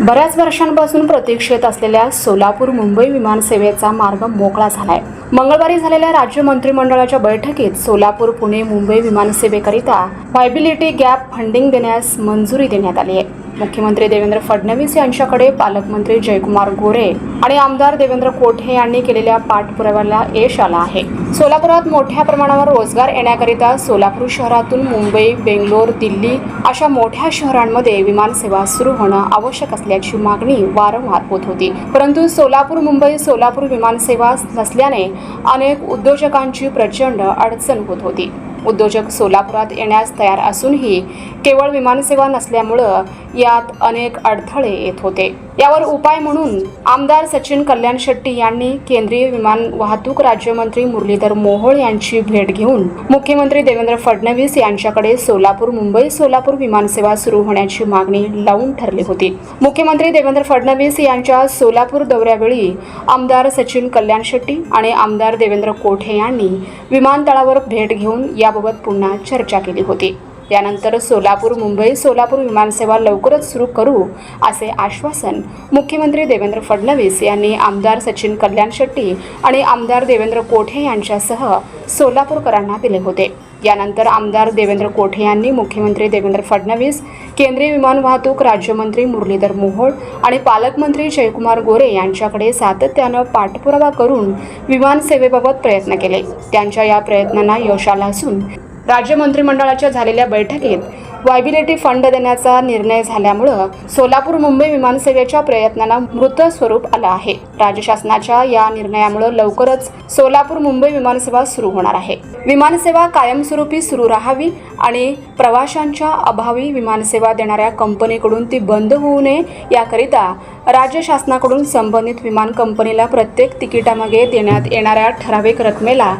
बऱ्याच वर्षांपासून प्रतीक्षेत असलेल्या सोलापूर मुंबई विमानसेवेचा मार्ग मोकळा झालाय. मंगळवारी झालेल्या राज्य मंत्रिमंडळाच्या बैठकीत सोलापूर पुणे मुंबई विमानसेवेकरिता व्हायबिलिटी गॅप फंडिंग देण्यास मंजुरी देण्यात आली आहे. मुख्यमंत्री देवेंद्र फडणवीस यांच्याकडे पालकमंत्री जयकुमार गोरे आणि आमदार देवेंद्र कोठे यांनी केलेल्या पाठपुराव्याला यश आलं आहे. सोलापुरात मोठ्या प्रमाणावर रोजगार येण्याकरिता सोलापूर शहरातून मुंबई बेंगलोर दिल्ली अशा मोठ्या शहरांमध्ये विमानसेवा सुरू होणं आवश्यक असल्याची मागणी वारंवार होत होती. परंतु सोलापूर मुंबई सोलापूर विमानसेवा नसल्याने अनेक उद्योजकांची प्रचंड अडचण होत होती. उद्योजक सोलापुरात येण्यास तयार असूनही केवळ विमानसेवा नसल्यामुळं यात अनेक अडथळे येत होते. यावर उपाय म्हणून आमदार सचिन कल्याण शेट्टी यांनी केंद्रीय विमान वाहतूक राज्यमंत्री मुरलीधर मोहोळ यांची भेट घेऊन मुख्यमंत्री देवेंद्र फडणवीस यांच्याकडे सोलापूर मुंबई सोलापूर विमानसेवा सुरू होण्याची मागणी लावून ठरली होती. मुख्यमंत्री देवेंद्र फडणवीस यांच्या सोलापूर दौऱ्यावेळी आमदार सचिन कल्याण शेट्टी आणि आमदार देवेंद्र कोठे यांनी विमानतळावर भेट घेऊन या याबाबत पुन्हा चर्चा केली होती. यानंतर सोलापूर मुंबई सोलापूर विमानसेवा लवकरच सुरू करू असे आश्वासन मुख्यमंत्री देवेंद्र फडणवीस यांनी आमदार सचिन कल्याण शेट्टी आणि आमदार देवेंद्र कोठे यांच्यासह सोलापूरकरांना दिले होते. यानंतर आमदार देवेंद्र कोठे यांनी मुख्यमंत्री देवेंद्र फडणवीस केंद्रीय विमान वाहतूक राज्यमंत्री मुरलीधर मोहोळ आणि पालकमंत्री जयकुमार गोरे यांच्याकडे सातत्यानं पाठपुरावा करून विमानसेवेबाबत प्रयत्न केले. त्यांच्या या प्रयत्नांना यश आलं असून राज्य मंत्रिमंडळाच्या झालेल्या बैठकीत वायबिलिटी फंड देण्याचा निर्णय झाल्यामुळं सोलापूर मुंबई विमानसेवेच्या प्रयत्नांना मृत स्वरूप आलं आहे. राज्य शासनाच्या या निर्णयामुळं लवकरच सोलापूर मुंबई विमानसेवा सुरू होणार आहे. विमानसेवा कायमस्वरूपी सुरू राहावी आणि प्रवाशांच्या अभावी विमानसेवा देणाऱ्या कंपनीकडून ती बंद होऊ नये याकरिता राज्य शासनाकडून संबंधित विमान कंपनीला प्रत्येक तिकिटामागे देण्यात येणाऱ्या ठराविक रकमेला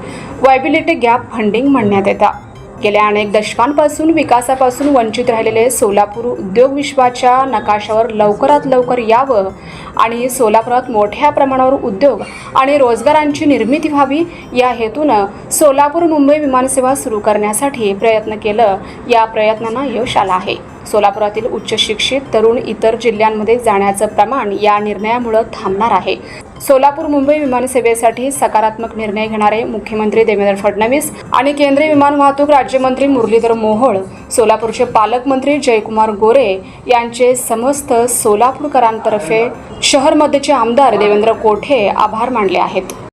वायबिलिटी गॅप फंडिंग म्हणण्यात येतं. गेल्या अनेक दशकांपासून विकासापासून वंचित राहिलेले सोलापूर उद्योग विश्वाच्या नकाशावर लवकरात लवकर यावं आणि सोलापुरात मोठ्या प्रमाणावर उद्योग आणि रोजगारांची निर्मिती व्हावी या हेतूनं सोलापूर मुंबई विमानसेवा सुरू करण्यासाठी प्रयत्न केलं. या प्रयत्नांना यश आलं आहे. सोलापुरातील उच्च शिक्षित तरुण इतर जिल्ह्यांमध्ये जाण्याचं प्रमाण या निर्णयामुळं थांबणार आहे. सोलापूर मुंबई विमानसेवेसाठी सकारात्मक निर्णय घेणारे मुख्यमंत्री देवेंद्र फडणवीस आणि केंद्रीय विमान वाहतूक राज्यमंत्री मुरलीधर मोहोळ सोलापूरचे पालकमंत्री जयकुमार गोरे यांचे समस्त सोलापूरकरांतर्फे शहरमध्येचे आमदार देवेंद्र कोठे आभार मानले आहेत.